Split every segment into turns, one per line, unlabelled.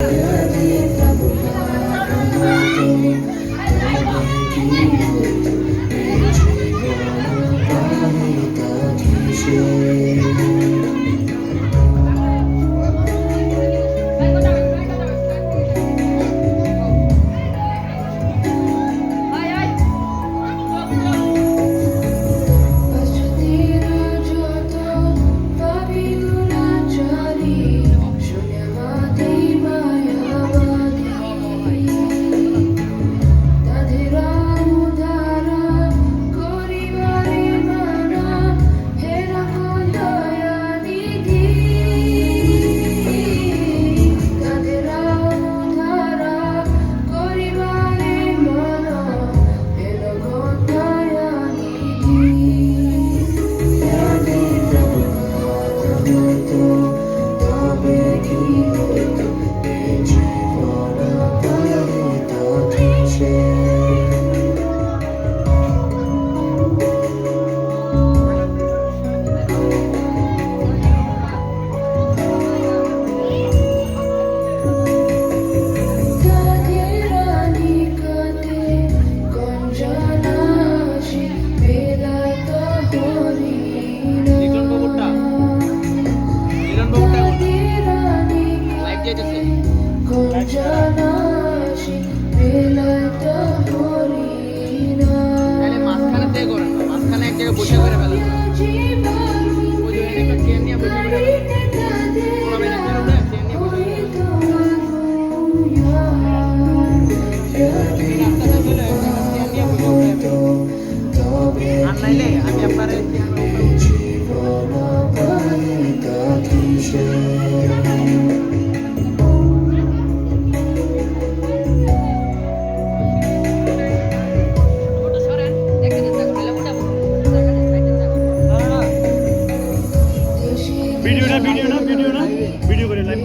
Yeah. যেতেছে
video না video না ভিডিও করে লাইভ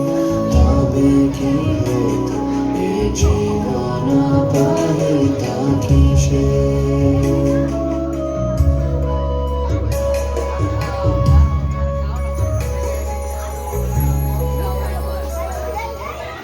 change.